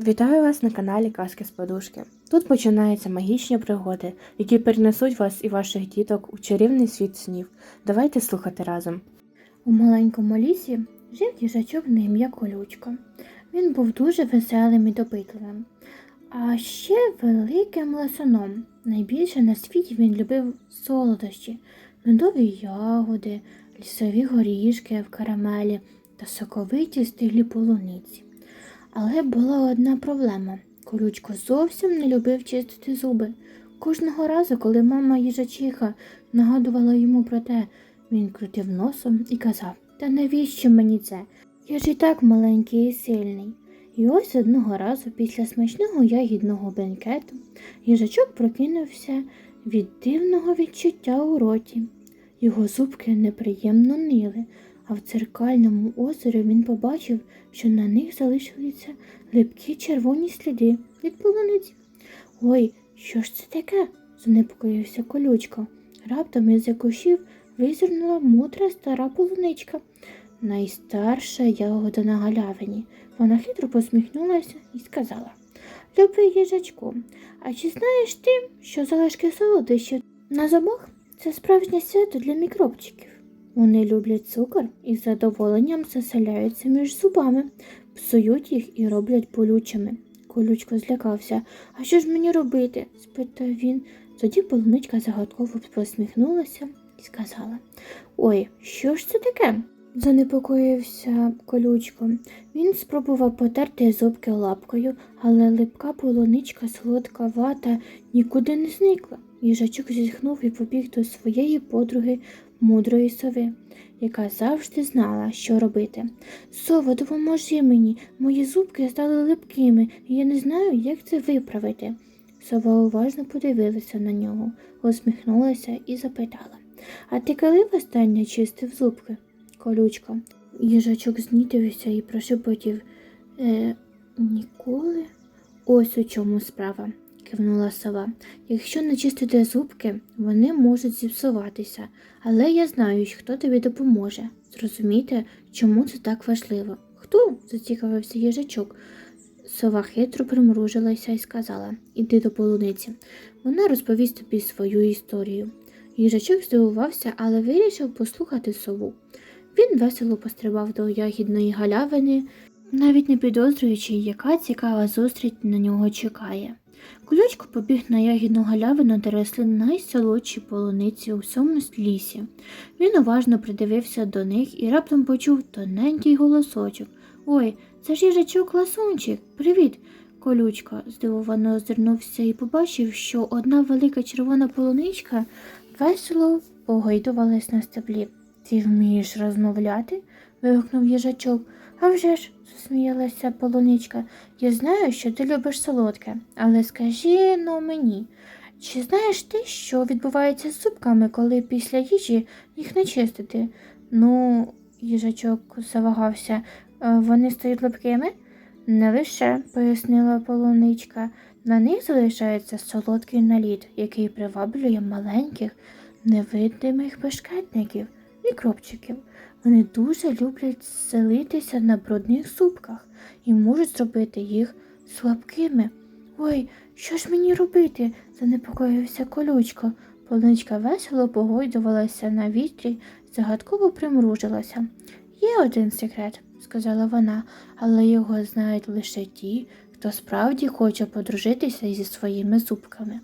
Вітаю вас на каналі Казки з Подушки. Тут починаються магічні пригоди, які перенесуть вас і ваших діток у чарівний світ снів. Давайте слухати разом. У маленькому лісі жив їжачок на ім'я Колючко. Він був дуже веселим і допитливим, а ще великим ласуном. Найбільше на світі він любив солодощі, медові ягоди, лісові горішки в карамелі та соковиті стиглі полуниці. Але була одна проблема. Колючко зовсім не любив чистити зуби. Кожного разу, коли мама їжачиха нагадувала йому про те, він крутив носом і казав: Та навіщо мені це? Я ж і так маленький і сильний. І ось одного разу після смачного ягідного бенкету їжачок прокинувся від дивного відчуття у роті. Його зубки неприємно нили, а в дзеркальному озері він побачив, що на них залишилися липкі червоні сліди від полуниці. Ой, що ж це таке? занепокоївся колючко. Раптом із-за кущів визирнула мудра стара полуничка, найстарша ягода на галявині. Вона хитро посміхнулася і сказала Любий їжачку, а чи знаєш ти, що залишки солодощів на зубах це справжнє свято для мікробчиків? Вони люблять цукор і з задоволенням заселяються між зубами, псують їх і роблять болючими. Колючко злякався. А що ж мені робити? спитав він. Тоді полуничка загадково посміхнулася і сказала Ой, що ж це таке? занепокоївся колючко. Він спробував потерти зубки лапкою, але липка полуничка, солодка вата нікуди не зникла. Їжачок зітхнув і побіг до своєї подруги мудрої сови, яка завжди знала, що робити. Сова, допоможи мені, мої зубки стали липкими, і я не знаю, як це виправити. Сова уважно подивилася на нього, усміхнулася і запитала А ти коли востаннє чистив зубки? Колючка. Їжачок знітився і прошепотів е, ніколи. Ось у чому справа, кивнула сова. Якщо не чистити зубки, вони можуть зіпсуватися, але я знаю, хто тобі допоможе. Зрозумійте, чому це так важливо. Хто? зацікавився їжачок. Сова хитро примружилася і сказала Іди до полуниці. Вона розповість тобі свою історію. Їжачок здивувався, але вирішив послухати сову. Він весело пострибав до ягідної галявини, навіть не підозрюючи, яка цікава зустріч на нього чекає. Колючко побіг на ягідну галявину, де росли найсолодші полуниці у всьому лісі. Він уважно придивився до них і раптом почув тоненький голосочок. Ой, це ж їжачок ласунчик. Привіт. Колючка здивовано озирнувся і побачив, що одна велика червона полуничка весело погойдувалась на стеблі. Ти вмієш розмовляти? вигукнув їжачок. «А вже ж, засміялася полуничка. Я знаю, що ти любиш солодке, але скажи ну мені, чи знаєш ти, що відбувається з зубками, коли після їжі їх не чистити? Ну, їжачок завагався, «Е, вони стають липкими? Не лише, пояснила полуничка. На них залишається солодкий наліт, який приваблює маленьких невидимих бешкетників, мікробчиків. Вони дуже люблять селитися на брудних зубках і можуть зробити їх слабкими. Ой, що ж мені робити? занепокоївся колючко. Полуничка весело погойдувалася на вітрі, загадково примружилася. Є один секрет, сказала вона, але його знають лише ті, хто справді хоче подружитися зі своїми зубками.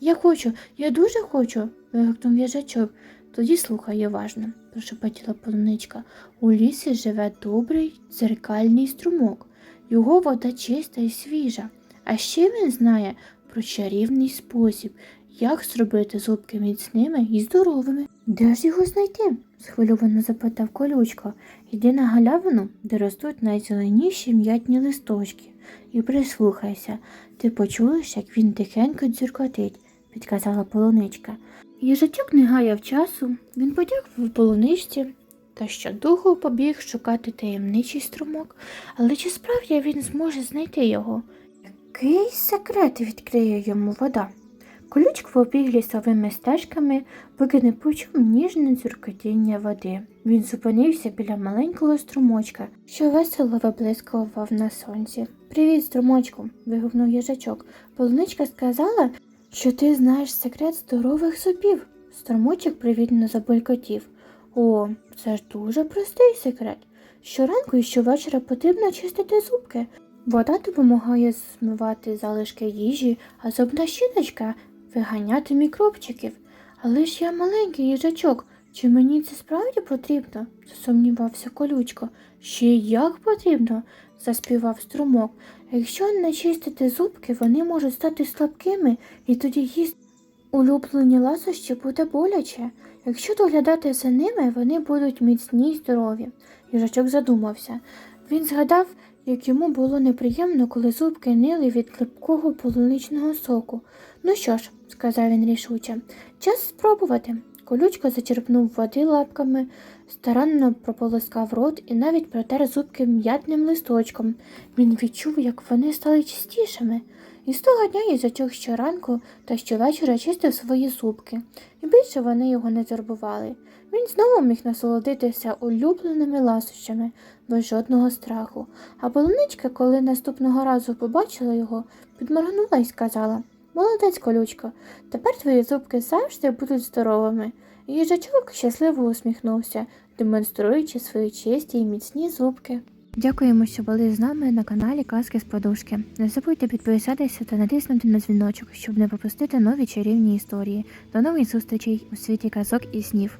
Я хочу, я дуже хочу, вигукнув їжачок. Тоді слухай уважно, прошепотіла полуничка. У лісі живе добрий дзеркальний струмок. Його вода чиста і свіжа. А ще він знає про чарівний спосіб, як зробити зубки міцними і здоровими. Де ж його знайти? схвильовано запитав колючко. Йди на галявину, де ростуть найзеленіші м'ятні листочки, і прислухайся. Ти почуєш, як він тихенько дзюркотить, підказала полуничка. Їжачок не гаяв часу, він подякував полуничці та щодуху побіг шукати таємничий струмок, але чи справді він зможе знайти його? Який секрет відкриє йому вода? Колючко побіг лісовими стежками, поки не почув ніжне дзюркотіння води. Він зупинився біля маленького струмочка, що весело виблискував на сонці. Привіт, струмочку. вигукнув їжачок. Полуничка сказала, що ти знаєш секрет здорових зубів. Струмочок привітно забулькотів. О, це ж дуже простий секрет. Щоранку і щовечора потрібно чистити зубки. Вода допомагає змивати залишки їжі, а зубна щіточка виганяти мікробчиків. Але ж я маленький їжачок, чи мені це справді потрібно? засумнівався колючко. Ще як потрібно, заспівав струмок. Якщо не чистити зубки, вони можуть стати слабкими, і тоді їсти улюблені ласощі буде боляче. Якщо доглядати за ними, вони будуть міцні й здорові. Їжачок задумався. Він згадав, як йому було неприємно, коли зубки нили від липкого полуничного соку. Ну що ж, сказав він рішуче, час спробувати. Колючко зачерпнув води лапками, старанно прополоскав рот і навіть протер зубки м'ятним листочком. Він відчув, як вони стали чистішими. І з того дня їжачок щоранку та щовечора чистив свої зубки, і більше вони його не турбували. Він знову міг насолодитися улюбленими ласощами без жодного страху. А полуничка, коли наступного разу побачила його, підморгнула і сказала Молодець, колючко, тепер твої зубки завжди будуть здоровими. Їжачок щасливо усміхнувся, демонструючи свої чисті і міцні зубки. Дякуємо, що були з нами на каналі Казки з подушки. Не забудьте підписатися та натиснути на дзвіночок, щоб не пропустити нові чарівні історії. До нових зустрічей у світі казок і снів.